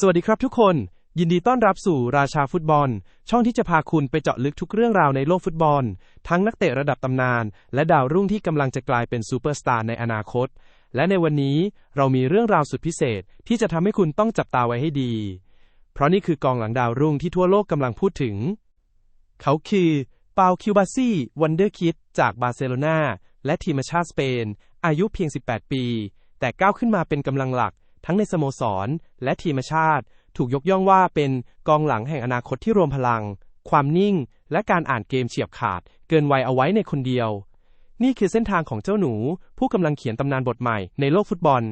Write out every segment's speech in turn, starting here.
สวัสดีครับทุกคน ยินดีต้อนรับสู่ราชาฟุตบอล ช่องที่จะพาคุณไปเจาะลึกทุกเรื่องราวในโลกฟุตบอล ทั้งนักเตะระดับตำนาน และดาวรุ่งที่กำลังจะกลายเป็นซูเปอร์สตาร์ในอนาคต และในวันนี้เรามีเรื่องราวสุดพิเศษที่จะทำให้คุณต้องจับตาไว้ให้ดี เพราะนี่คือกองหลังดาวรุ่งที่ทั่วโลกกำลังพูดถึง เขาคือเปาคิวบาซี่วันเดอร์คิดจากบาร์เซโลนาและทีมชาติสเปน อายุเพียง 18 ปี แต่ก้าวขึ้นมาเป็นกำลังหลัก ทั้งในสโมสร และทีมชาติ ถูกยกย่องว่าเป็นกองหลังแห่งอนาคตที่รวมพลัง ความนิ่ง และการอ่านเกมเฉียบขาด เกินวัยเอาไว้ในคนเดียว นี่คือเส้นทางของเจ้าหนู ผู้กำลังเขียนตำนานบทใหม่ในโลกฟุตบอล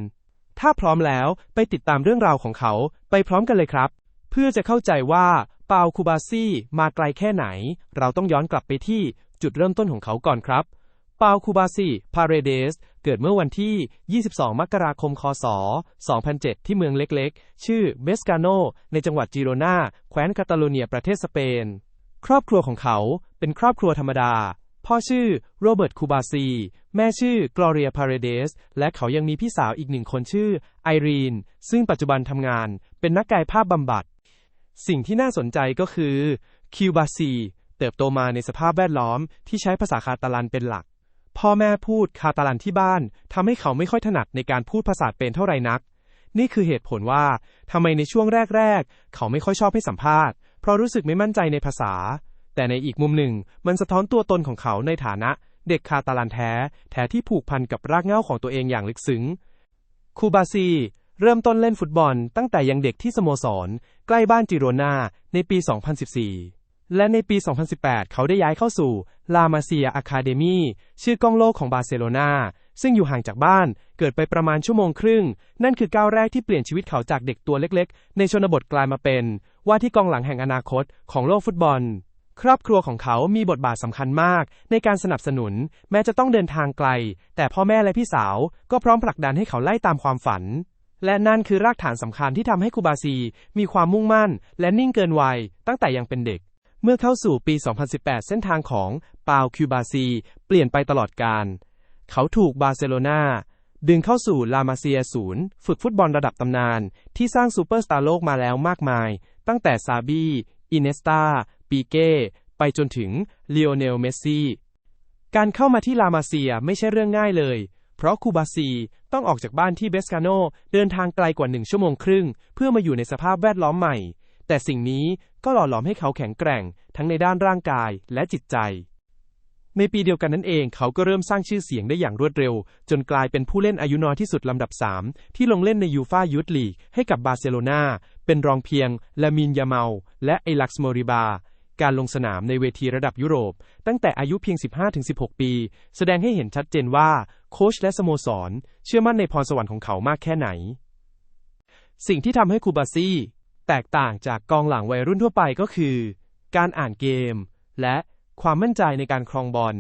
ถ้าพร้อมแล้วไปติดตามเรื่องราวของเขาไปพร้อมกันเลยครับ เพื่อจะเข้าใจว่าเปาคูบาซี่มาไกลแค่ไหน เราต้องย้อนกลับไปที่จุดเริ่มต้นของเขาก่อนครับ ปาคูบาซีพาเรเดส เกิดเมื่อวันที่ 22 มกราคม คศ 2007 ที่เมืองเล็กๆ ชื่อเบสกาโน ในจังหวัดจิโรนา แคว้นคาตาโลเนีย ประเทศสเปน ครอบครัวของเขาเป็นครอบครัวธรรมดา พ่อชื่อโรเบิร์ตคูบาซี แม่ชื่อกลอเรียพาเรเดส และเขายังมีพี่สาวอีกหนึ่งคนชื่อไอรีน ซึ่งปัจจุบันทำงาน เป็นนักกายภาพบำบัด สิ่งที่น่าสนใจก็คือคิวบาซี เติบโตมาในสภาพแวดล้อมที่ใช้ภาษาคาตาลันเป็นหลัก พ่อแม่พูดคาตาลันที่บ้านทำให้เขาไม่ค่อยถนัดในการพูดภาษาเปนเท่าไหร่นัก นี่คือเหตุผลว่าทำไมในช่วงแรกๆ เขาไม่ค่อยชอบให้สัมภาษณ์ เพราะรู้สึกไม่มั่นใจในภาษา แต่ในอีกมุมหนึ่ง มันสะท้อนตัวตนของเขาในฐานะ เด็กคาตาลันแท้ แท้ที่ผูกพันกับรากเหง้าของตัวเองอย่างลึกซึ้ง คูบาซี เริ่มต้นเล่นฟุตบอล ตั้งแต่ยังเด็กที่สโมสร ใกล้บ้านจิโรนาในปี 2014 และในปี 2018 เขาได้ย้ายเข้าสู่ลามาเซียอะคาเดมีชื่อกล้องโลกของบาร์เซโลนาซึ่งอยู่ห่างจากบ้านเกิดไปประมาณชั่วโมงครึ่ง นั่นคือก้าวแรกที่เปลี่ยนชีวิตเขาจากเด็กตัวเล็กๆ ในชนบทกลายมาเป็น ว่าที่กองหลังแห่งอนาคตของโลกฟุตบอล ครอบครัวของเขามีบทบาทสำคัญมาก ในการสนับสนุน แม้จะต้องเดินทางไกล แต่พ่อแม่และพี่สาวก็พร้อมผลักดันให้เขาไล่ตามความฝัน และนั่นคือรากฐานสำคัญที่ทำให้คูบาซี มีความมุ่งมั่น และนิ่งเกินวัยตั้งแต่ยังเป็นเด็ก เมื่อเข้าสู่ปี 2018 เส้นทางของปาวคิวบาซี เปลี่ยนไปตลอดกาลเขาถูกบาร์เซโลนาดึงเข้าสู่ลามาเซียศูนย์ฝึกฟุตบอลระดับตำนาน ที่สร้างซูเปอร์สตาร์โลกมาแล้วมากมาย ตั้งแต่ซาบีอินเนสตาปีเก้ ไปจนถึงลีโอเนลเมสซี่ การเข้ามาที่ลามาเซียไม่ใช่เรื่องง่ายเลย เพราะคูบาซีต้องออกจากบ้านที่เบสกาโนเดินทางไกลกว่าหนึ่งชั่วโมงครึ่ง เพื่อมาอยู่ในสภาพแวดล้อมใหม่ แต่สิ่งนี้ ก็หล่อหลอมให้เขาแข็งแกร่ง ทั้งในด้านร่างกายและจิตใจ ในปีเดียวกันนั้นเองเขาก็เริ่มสร้างชื่อเสียงได้อย่างรวดเร็ว จนกลายเป็นผู้เล่นอายุน้อยที่สุดลำดับ 3 ที่ลงเล่นในยูฟายูทลีกให้กับบาร์เซโลนาเป็นรองเพียงลามินยาเมาและเอลักซ์โมริบาการลงสนามในเวทีระดับยุโรป ตั้งแต่อายุเพียง 15-16 ปี แสดงให้เห็นชัดเจนว่า โค้ชและสโมสร เชื่อมั่นในพรสวรรค์ของเขามากแค่ไหน สิ่งที่ทำให้คูบาซี่ แตกต่างจากกองหลังวัยรุ่นทั่วไปก็คือ การอ่านเกม และความมั่นใจในการครองบอล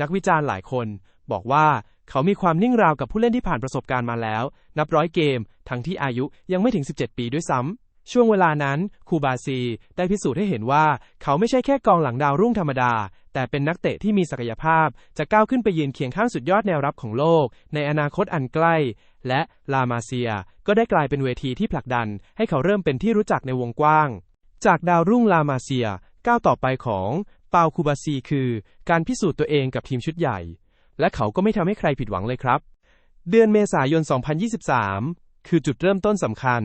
นักวิจารณ์หลายคน บอกว่าเขามีความนิ่งราวกับผู้เล่นที่ผ่านประสบการณ์มาแล้ว นับร้อยเกม ทั้งที่อายุยังไม่ถึง 17 ปีด้วยซ้ำ ช่วงเวลานั้นคูบาซีได้พิสูจน์ให้เห็นว่า เขาไม่ใช่แค่กองหลังดาวรุ่งธรรมดา แต่เป็นนักเตะที่มีศักยภาพ จะก้าวขึ้นไปยืนเคียงข้างสุดยอดแนวรับของโลก ในอนาคตอันใกล้ และลามาเซีย ก็ได้กลายเป็นเวทีที่ผลักดัน ให้เขาเริ่มเป็นที่รู้จักในวงกว้าง จากดาวรุ่งลามาเซียก้าวต่อไปของเปาคูบาซีคือ การพิสูจน์ตัวเองกับทีมชุดใหญ่ และเขาก็ไม่ทำให้ใครผิดหวังเลยครับ เดือนเมษายน 2023 คือจุดเริ่มต้นสำคัญ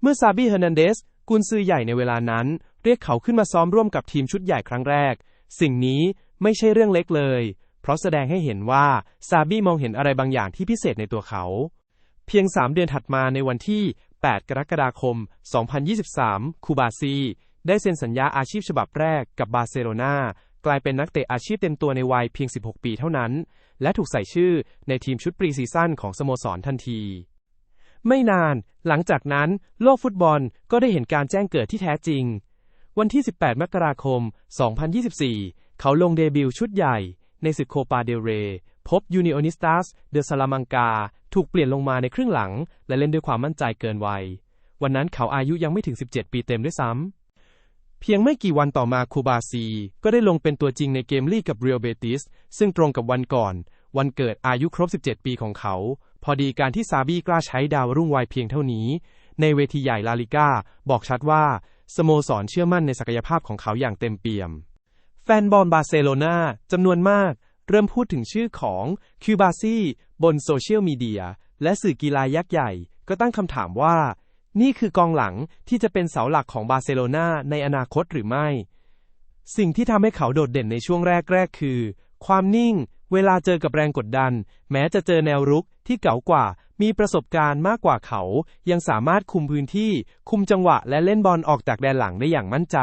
เมื่อซาบีเฮอร์นันเดสกุนซือใหญ่ในเวลานั้น เรียกเขาขึ้นมาซ้อมร่วมกับทีมชุดใหญ่ครั้งแรก สิ่งนี้ไม่ใช่เรื่องเล็กเลย เพราะแสดงให้เห็นว่าซาบีมองเห็นอะไรบางอย่างที่พิเศษในตัวเขา เพียง 3 เดือนถัดมาในวันที่ 8 กรกฎาคม 2023 คูบาซี ได้เซ็นสัญญาอาชีพฉบับแรกกับบาร์เซโลนากลายเป็นนักเตะอาชีพเต็มตัวในวัยเพียง 16 ปีเท่านั้น และถูกใส่ชื่อในทีมชุดปรีซีซั่นของสโมสรทันที ไม่นานหลังจากนั้นโลกฟุตบอลก็ได้เห็นการแจ้งเกิดที่แท้จริง วันที่ 18 มกราคม 2024 เขาลงเดบิวต์ชุดใหญ่ ในศึกโคปาเดเร พบยูนิโอนิสตัสเดอซาลามังกา ถูกเปลี่ยนลงมาในครึ่งหลัง และเล่นด้วยความมั่นใจเกินวัย วันนั้นเขาอายุยังไม่ถึง 17 ปีเต็มด้วยซ้ำ เพียงไม่กี่วันต่อมาคูบาซี ก็ได้ลงเป็นตัวจริงในเกมลีกกับเรียลเบติสซึ่งตรงกับวันก่อน วันเกิดอายุครบ 17 ปีของเขา พอดีการที่ซาบี้กล้าใช้ดาวรุ่งวัยเพียงเท่านี้ ในเวทีใหญ่ลาลิก้าบอกชัดว่าสโมสรเชื่อมั่นในศักยภาพของเขาอย่างเต็มเปี่ยม แฟนบอลบาร์เซโลนาจำนวนมาก เริ่มพูดถึงชื่อของคิวบาซี่บนโซเชียลมีเดียและสื่อกีฬายักษ์ใหญ่ ก็ตั้งคำถามว่า นี่คือกองหลังที่จะเป็นเสาหลักของบาร์เซโลนาในอนาคตหรือไม่ สิ่งที่ทำให้เขาโดดเด่นในช่วงแรกๆ คือ ความนิ่ง เวลาเจอกับแรงกดดัน แม้จะเจอแนวรุกที่เก๋ากว่า มีประสบการณ์มากกว่าเขา ยังสามารถคุมพื้นที่ คุมจังหวะและเล่นบอลออกจากแดนหลังได้อย่างมั่นใจ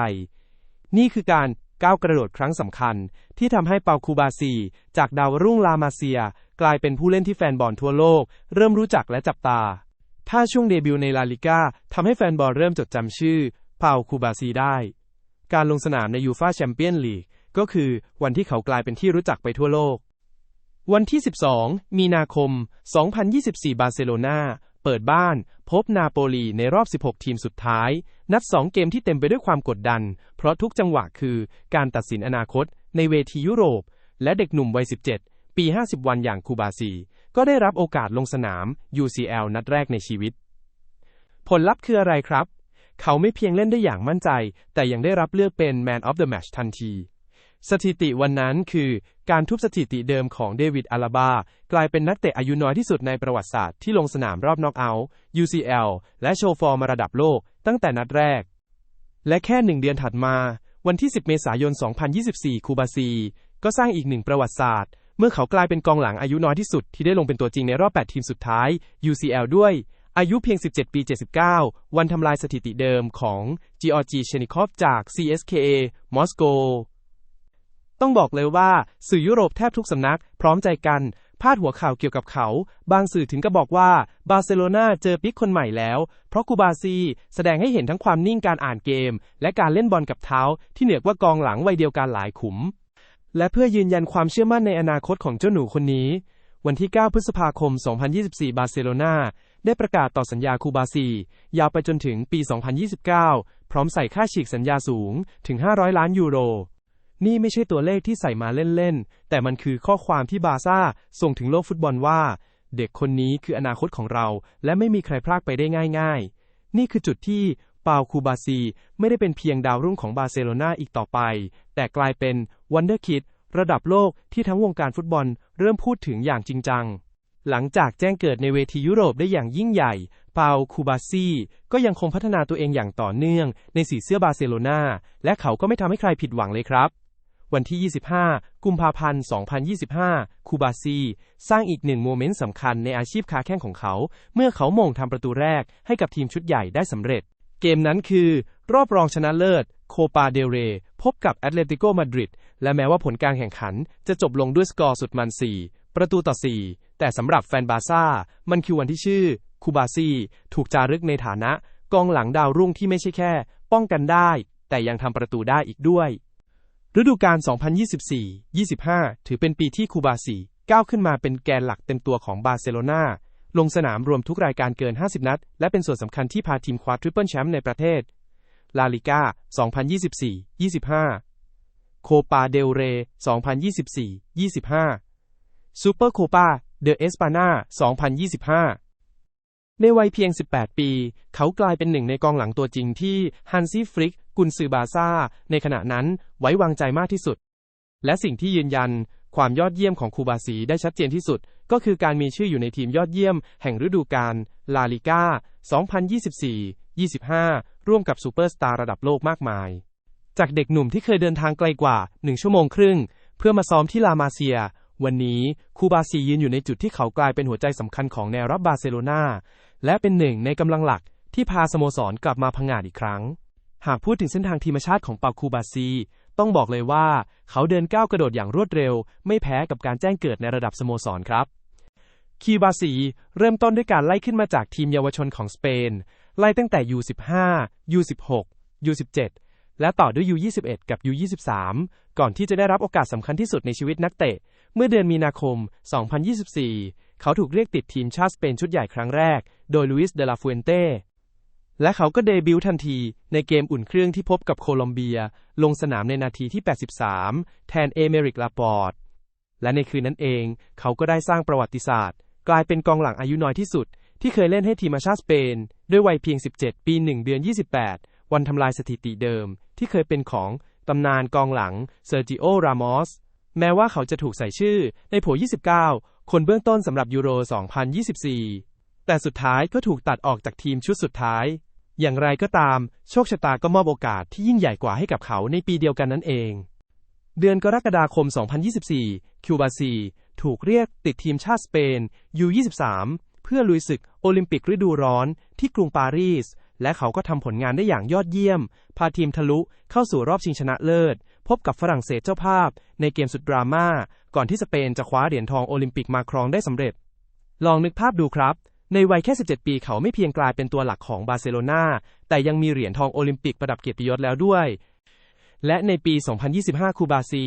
นี่คือการ ก้าวกระโดดครั้งสำคัญ ที่ทำให้เปาคูบาซี จากดาวรุ่งลามาเซีย กลายเป็นผู้เล่นที่แฟนบอลทั่วโลก เริ่มรู้จักและจับตา ถ้าช่วงเดบิวต์ในลาลิก้าทำให้แฟนบอลเริ่มจดจำชื่อ เปาคูบาซีได้ การลงสนามในยูฟาแชมเปี้ยนลีกก็คือวันที่เขากลายเป็นที่รู้จักไปทั่วโลก วันที่ 12 มีนาคม 2024 บาร์เซโลนา เปิดบ้าน พบนาโปลีในรอบ 16 ทีมสุดท้าย นัด 2 เกมที่เต็มไปด้วยความกดดัน เพราะทุกจังหวะคือการตัดสินอนาคต ในเวทียุโรป และเด็กหนุ่มวัย 17 ปี 50 วันอย่างคูบาซี ก็ได้รับโอกาสลงสนาม UCL นัดแรกในชีวิต ผลลัพธ์คืออะไรครับ เขาไม่เพียงเล่นได้อย่างมั่นใจ แต่ยังได้รับเลือกเป็น Man of the Match ทันที สถิติวันนั้นคือการทุบสถิติเดิมของเดวิดอาลาบากลายเป็นนักเตะอายุน้อยที่สุดในประวัติศาสตร์ที่ลงสนามรอบน็อกเอาท์ UCL และโชว์ฟอร์มระดับโลกตั้งแต่นัดแรก และแค่หนึ่งเดือนถัดมา วันที่ 10 เมษายน 2024 คูบาซี ก็สร้างอีกหนึ่งประวัติศาสตร์ เมื่อเขากลายเป็นกองหลังอายุน้อยที่สุดที่ได้ลงเป็นตัวจริงในรอบ 8 ทีมสุดท้าย UCL ด้วย อายุเพียง 17 ปี 79 วันทำลายสถิติเดิมของจีออจีเชนิคอฟจาก CSKA มอสโก ต้องบอกเลยว่าสื่อยุโรปแทบทุกสำนัก พร้อมใจกัน พาดหัวข่าวเกี่ยวกับเขา บางสื่อถึงกับบอกว่าบาร์เซโลนาเจอปิกคนใหม่แล้ว เพราะคูบาซีแสดงให้เห็นทั้งความนิ่งการอ่านเกม และการเล่นบอลกับเท้า ที่เหนือกว่ากองหลังวัยเดียวกันหลายขุม และเพื่อยืนยันความเชื่อมั่นในอนาคตของเจ้าหนูคนนี้ วันที่ 9 พฤษภาคม 2024 บาร์เซโลนาได้ประกาศต่อสัญญาคูบาซี ยาวไปจนถึงปี 2029 พร้อมใส่ค่าฉีกสัญญาสูงถึง 500 ล้านยูโร นี่ไม่ใช่ตัวเลขที่ใส่มาเล่นๆ แต่มันคือข้อความที่บาซ่าส่งถึงโลกฟุตบอลว่า เด็กคนนี้คืออนาคตของเรา และไม่มีใครพลากไปได้ง่ายๆ นี่คือจุดที่เปาคูบาซีไม่ได้เป็นเพียงดาวรุ่งของบาร์เซโลนาอีกต่อไป แต่กลายเป็นวันเดอร์คิดระดับโลกที่ทั้งวงการฟุตบอลเริ่มพูดถึงอย่างจริงจัง หลังจากแจ้งเกิดในเวทียุโรปได้อย่างยิ่งใหญ่เปาคูบาซีก็ยังคงพัฒนาตัวเองอย่างต่อเนื่องในสีเสื้อบาร์เซโลนาและเขาก็ไม่ทำให้ใครผิดหวังเลยครับ วันที่ 25 กุมภาพันธ์ 2025 คูบาซี สร้างอีกหนึ่งโมเมนต์สำคัญในอาชีพค้าแข้งของเขา เมื่อเขาโมงทำประตูแรกให้กับทีมชุดใหญ่ได้สำเร็จ เกมนั้นคือ รอบรองชนะเลิศ โคปาเดเร พบกับแอตเลติโกมาดริด และแม้ว่าผลการแข่งขันจะจบลงด้วยสกอร์สุดมัน 4 ประตูต่อ 4 แต่สำหรับแฟนบาซ่า มันคือวันที่ชื่อ คูบาซี ถูกจารึกในฐานะ กองหลังดาวรุ่งที่ไม่ใช่แค่ ป้องกันได้ แต่ยังทำประตูได้อีกด้วย ฤดูกาล 2024-25 ถือเป็นปีที่คูบาซีก้าวขึ้นมาเป็นแกนหลักเต็มตัวของบาร์เซโลนาลงสนามรวมทุกรายการเกิน 50 นัด และเป็นส่วนสำคัญที่พาทีมคว้าทริปเปิลแชมป์ในประเทศ ลาลิก้า 2024-25 โคปาเดลเร 2024-25 ซูเปอร์โคปาเดอเอสปานา2025ในวัยเพียง 18 ปี เขากลายเป็นหนึ่งในกองหลังตัวจริงที่ฮันซี่ฟริก กุนซือบาซ่า ในขณะนั้นไว้วางใจมากที่สุด และสิ่งที่ยืนยัน ความยอดเยี่ยมของคูบาซีได้ชัดเจนที่สุด ก็คือการมีชื่ออยู่ในทีมยอดเยี่ยม แห่งฤดูกาลลาลิก้า 2024-25 ร่วมกับซูเปอร์สตาร์ระดับโลกมากมาย จากเด็กหนุ่มที่เคยเดินทางไกลกว่า1ชั่วโมงครึ่ง เพื่อมาซ้อมที่ลามาเซียวันนี้คูบาซียืนอยู่ในจุดที่เขากลายเป็นหัวใจสำคัญของแนวรับบาร์เซโลนาและเป็นหนึ่งในกำลังหลักที่พาสโมสรกลับมาพังงาดอีกครั้ง หากพูดถึงเส้นทางทีมชาติของเปาคูบาซี ต้องบอกเลยว่า เขาเดินก้าวกระโดดอย่างรวดเร็ว ไม่แพ้กับการแจ้งเกิดในระดับสโมสรครับ คีบาซีเริ่มต้นด้วยการไล่ขึ้นมาจากทีมเยาวชนของสเปน ไล่ตั้งแต่ U15 U16 U17 และต่อด้วย U21 กับ U23 ก่อนที่จะได้รับโอกาสสำคัญที่สุดในชีวิตนักเตะ เมื่อเดือนมีนาคม 2024 เขาถูกเรียกติดทีมชาติสเปนชุดใหญ่ครั้งแรก โดยลุอิส เดลาฟูเอนเต และเขาก็เดบิวต์ทันทีในเกมอุ่นเครื่องที่พบกับโคลอมเบีย ลงสนามในนาทีที่ 83 แทนเอเมริกลาปอร์ตและในคืนนั้นเอง เขาก็ได้สร้างประวัติศาสตร์ กลายเป็นกองหลังอายุน้อยที่สุด ที่เคยเล่นให้ทีมชาติสเปน ด้วยวัยเพียง 17 ปี 1 เดือน 28 วันทำลายสถิติเดิม ที่เคยเป็นของตำนานกองหลังเซอร์จิโอ รามอส แม้ว่าเขาจะถูกใส่ชื่อในโผ29 คนเบื้องต้นสำหรับยูโร 2024 แต่สุดท้ายก็ถูกตัดออกจากทีมชุดสุดท้าย อย่างไรก็ตาม โชคชะตาก็มอบโอกาสที่ยิ่งใหญ่กว่าให้กับเขาในปีเดียวกันนั่นเอง เดือนกรกฎาคม 2024 คิวบาซี ถูกเรียกติดทีมชาติสเปน U23 เพื่อลุยศึกโอลิมปิกฤดูร้อนที่กรุงปารีส และเขาก็ทำผลงานได้อย่างยอดเยี่ยม พาทีมทะลุเข้าสู่รอบชิงชนะเลิศ พบกับฝรั่งเศสเจ้าภาพ ในเกมสุดดราม่าก่อนที่สเปนจะคว้าเหรียญทองโอลิมปิกมาครองได้สำเร็จ ลองนึกภาพดูครับ ในวัยแค่ 17 ปีเขาไม่เพียงกลายเป็นตัวหลักของบาร์เซโลนาแต่ยังมีเหรียญทองโอลิมปิกประดับเกียรติยศแล้วด้วย และในปี 2025 คูบาซี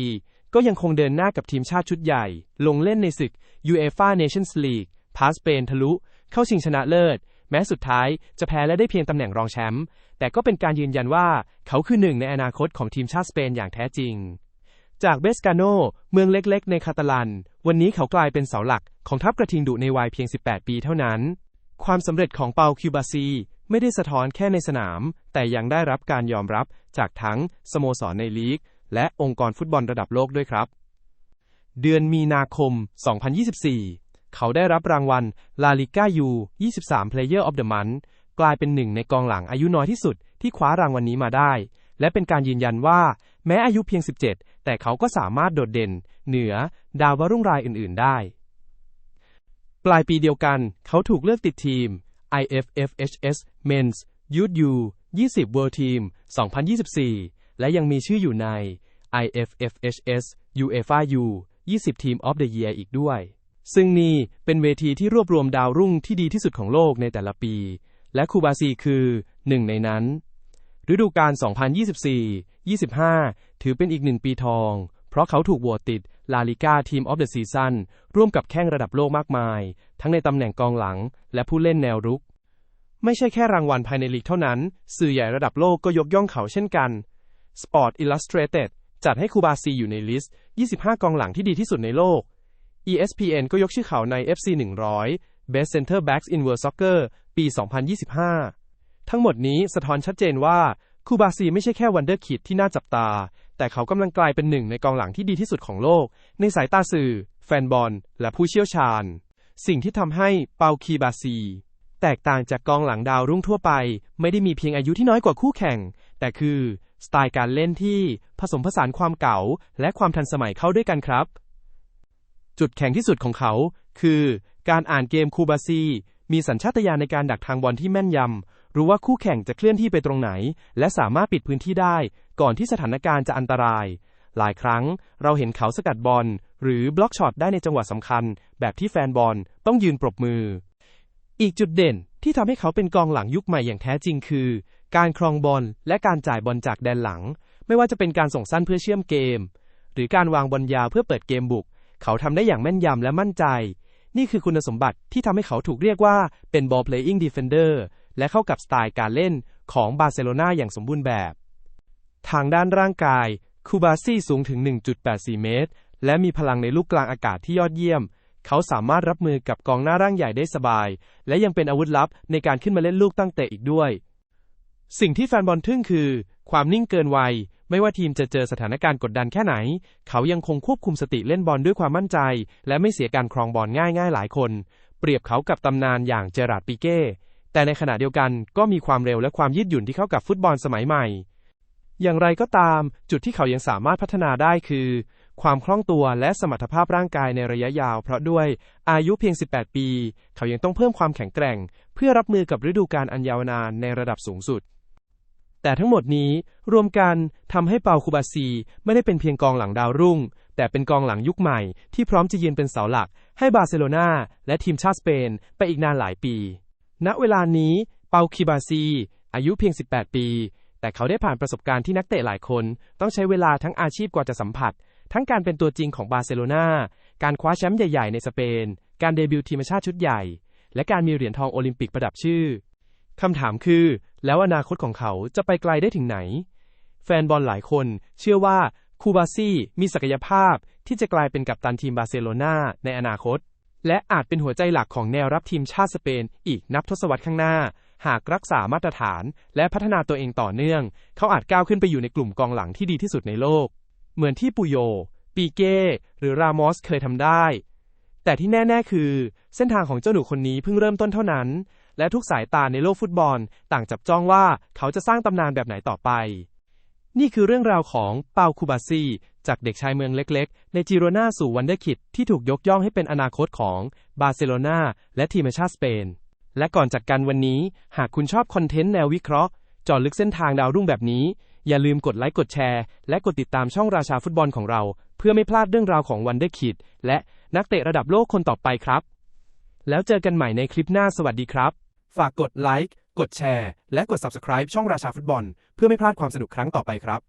ก็ยังคงเดินหน้ากับทีมชาติชุดใหญ่ ลงเล่นในศึก UEFA Nations League พาสเปนทะลุ เข้าชิงชนะเลิศ แม้สุดท้ายจะแพ้และได้เพียงตำแหน่งรองแชมป์แต่ก็เป็นการยืนยันว่าเขาคือหนึ่งในอนาคตของทีมชาติสเปนอย่างแท้จริง จากเบสกาโน เมืองเล็กๆ ในคาตาลัน วันนี้เขากลายเป็นเสาหลักของทัพกระทิงดุในวัยเพียง 18 ปีเท่านั้น ความสำเร็จของเปาคิวบาซี ไม่ได้สะท้อนแค่ในสนาม แต่ยังได้รับการยอมรับจากทั้งสโมสรในลีก และองค์กรฟุตบอลระดับโลกด้วยครับ เดือนมีนาคม 2024 เขาได้รับรางวัล La Liga U 23 Player of the Month กลายเป็นหนึ่งในกองหลังอายุน้อยที่สุดที่คว้ารางวัลนนี้มาได้ และเป็นการยืนยันว่า แม้อายุเพียง 17 แต่เขาก็สามารถโดดเด่น เหนือ ดาวรุ่งรายอื่น ๆ ได้ ปลายปีเดียวกัน เขาถูกเลือกติดทีม IFFHS Men's Youth U 20 World Team 2024 และยังมีชื่ออยู่ใน IFFHS UEFA U 20 Team of the Year อีกด้วย ซึ่งนี่เป็นเวทีที่รวบรวมดาวรุ่งที่ดีที่สุดของโลกในแต่ละปี และคูบาซีคือหนึ่งในนั้น ฤดูกาล2024 25 ถือเป็นอีกหนึ่งปีทอง เพราะเขาถูกโหวตติดลาลิกาทีมออฟเดอะซีซั่นร่วมกับแข้งระดับโลกมากมาย ทั้งในตำแหน่งกองหลัง และผู้เล่นแนวรุก ไม่ใช่แค่รางวัลภายในลีกเท่านั้น สื่อใหญ่ระดับโลกก็ยกย่องเขาเช่นกัน Sport Illustrated จัดให้คูบาซีอยู่ในลิสต์ 25 กองหลังที่ดีที่สุดในโลก ESPN ก็ยกชื่อเขาใน FC 100 Best Center Backs in World Soccer ปี 2025 ทั้งหมดนี้สะท้อนชัดเจนว่า คูบาซีไม่ใช่แค่วันเดอร์คิดที่น่าจับตา แต่เขากำลังกลายเป็นหนึ่งในกองหลังที่ดีที่สุดของโลก ในสายตาสื่อ แฟนบอล และผู้เชี่ยวชาญ สิ่งที่ทำให้เปาคีบาซี แตกต่างจากกองหลังดาวรุ่งทั่วไป ไม่ได้มีเพียงอายุที่น้อยกว่าคู่แข่ง แต่คือสไตล์การเล่นที่ผสมผสานความเก่า และความทันสมัยเข้าด้วยกันครับ จุดแข็งที่สุดของเขา คือ การอ่านเกมคูบาซี มีสัญชาตญาณในการดักทางบอลที่แม่นยำ รู้ว่าคู่แข่งจะเคลื่อนที่ไปตรงไหน และสามารถปิดพื้นที่ได้ ก่อนที่สถานการณ์จะอันตราย หลายครั้งเราเห็นเขาสกัดบอล หรือบล็อกช็อตได้ในจังหวะสำคัญ แบบที่แฟนบอลต้องยืนปรบมือ อีกจุดเด่นที่ทำให้เขาเป็นกองหลังยุคใหม่อย่างแท้จริงคือ การครองบอลและการจ่ายบอลจากแดนหลัง ไม่ว่าจะเป็นการส่งสั้นเพื่อเชื่อมเกม หรือการวางบอลยาวเพื่อเปิดเกมบุก เขาทำได้อย่างแม่นยำและมั่นใจ นี่คือคุณสมบัติที่ทำให้เขาถูกเรียกว่าเป็น ball playing defender และเข้ากับสไตล์การเล่นของบาร์เซโลนาอย่างสมบูรณ์แบบ ทางด้านร่างกาย คูบาซี่สูงถึง 1.84 เมตร และมีพลังในลูกกลางอากาศที่ยอดเยี่ยม เขาสามารถรับมือกับกองหน้าร่างใหญ่ได้สบาย และยังเป็นอาวุธลับในการขึ้นมาเล่นลูกตั้งเตะอีกด้วย สิ่งที่แฟนบอลทึ่งคือ ความนิ่งเกินวัย ไม่ว่าทีมจะเจอสถานการณ์กดดันแค่ไหน เขายังคงควบคุมสติเล่นบอลด้วยความมั่นใจ และไม่เสียการครองบอลง่ายๆหลายคน เปรียบเขากับตำนานอย่างเจอราร์ดปิเก้ แต่ในขณะเดียวกันก็มีความเร็วและความยืดหยุ่นที่เข้ากับฟุตบอลสมัยใหม่ อย่างไรก็ตาม จุดที่เขายังสามารถพัฒนาได้คือ ความคล่องตัวและสมรรถภาพร่างกายในระยะยาว เพราะด้วยอายุเพียง 18 ปี เขายังต้องเพิ่มความแข็งแกร่ง เพื่อรับมือกับฤดูกาลอันยาวนานในระดับสูงสุด แต่ทั้งหมดนี้รวมกันทำให้เปาคูบาซีไม่ได้เป็นเพียงกองหลังดาวรุ่ง แต่เป็นกองหลังยุคใหม่ที่พร้อมจะยืนเป็นเสาหลัก ให้บาร์เซโลนาและทีมชาติสเปนไปอีกนานหลายปี ณเวลานี้เปาคิบาซี อายุเพียง 18 ปี แต่เขาได้ผ่านประสบการณ์ที่นักเตะหลายคน ต้องใช้เวลาทั้งอาชีพกว่าจะสัมผัส ทั้งการเป็นตัวจริงของบาร์เซโลนาการคว้าแชมป์ใหญ่ ๆ ในสเปน การเดบิวต์ทีมชาติชุดใหญ่ และการมีเหรียญทองโอลิมปิกประดับชื่อคำถามคือ แล้วอนาคตของเขาจะไปไกลได้ถึงไหน แฟนบอลหลายคนเชื่อว่าคูบาซี่มีศักยภาพที่จะกลายเป็นกัปตันทีมบาร์เซโลนาในอนาคต และอาจเป็นหัวใจหลักของแนวรับทีมชาติสเปน อีกนับทศวรรษข้างหน้า หากรักษามาตรฐาน และพัฒนาตัวเองต่อเนื่อง เขาอาจก้าวขึ้นไปอยู่ในกลุ่มกองหลังที่ดีที่สุดในโลก เหมือนที่ปูโย ปีเก้ หรือรามอสเคยทำได้ แต่ที่แน่ ๆ คือ เส้นทางของเจ้าหนูคนนี้เพิ่งเริ่มต้นเท่านั้น และทุกสายตาในโลกฟุตบอล ต่างจับจ้องว่าเขาจะสร้างตำนานแบบไหนต่อไป นี่คือเรื่องราวของเปาคูบาซีจากเด็กชายเมืองเล็กๆ ในจิโรนาสู่วันเดอร์คิดที่ถูกยกย่องให้เป็นอนาคตของบาร์เซโลนาและทีมชาติสเปน และก่อนจากกันวันนี้ หากคุณชอบคอนเทนต์แนววิเคราะห์จาะลึกเส้นทางดาวรุ่งแบบนี้ อย่าลืมกดไลค์กดแชร์ และกดติดตามช่องราชาฟุตบอลของเรา เพื่อไม่พลาดเรื่องราวของวันเดอร์คิดและนักเตะระดับโลกคนต่อไปครับ แล้วเจอกันใหม่ในคลิปหน้าสวัสดีครับ ฝากกดไลค์ กดแชร์ และกด Subscribe ช่องราชาฟุตบอล เพื่อไม่พลาดความสนุกครั้งต่อไปครับ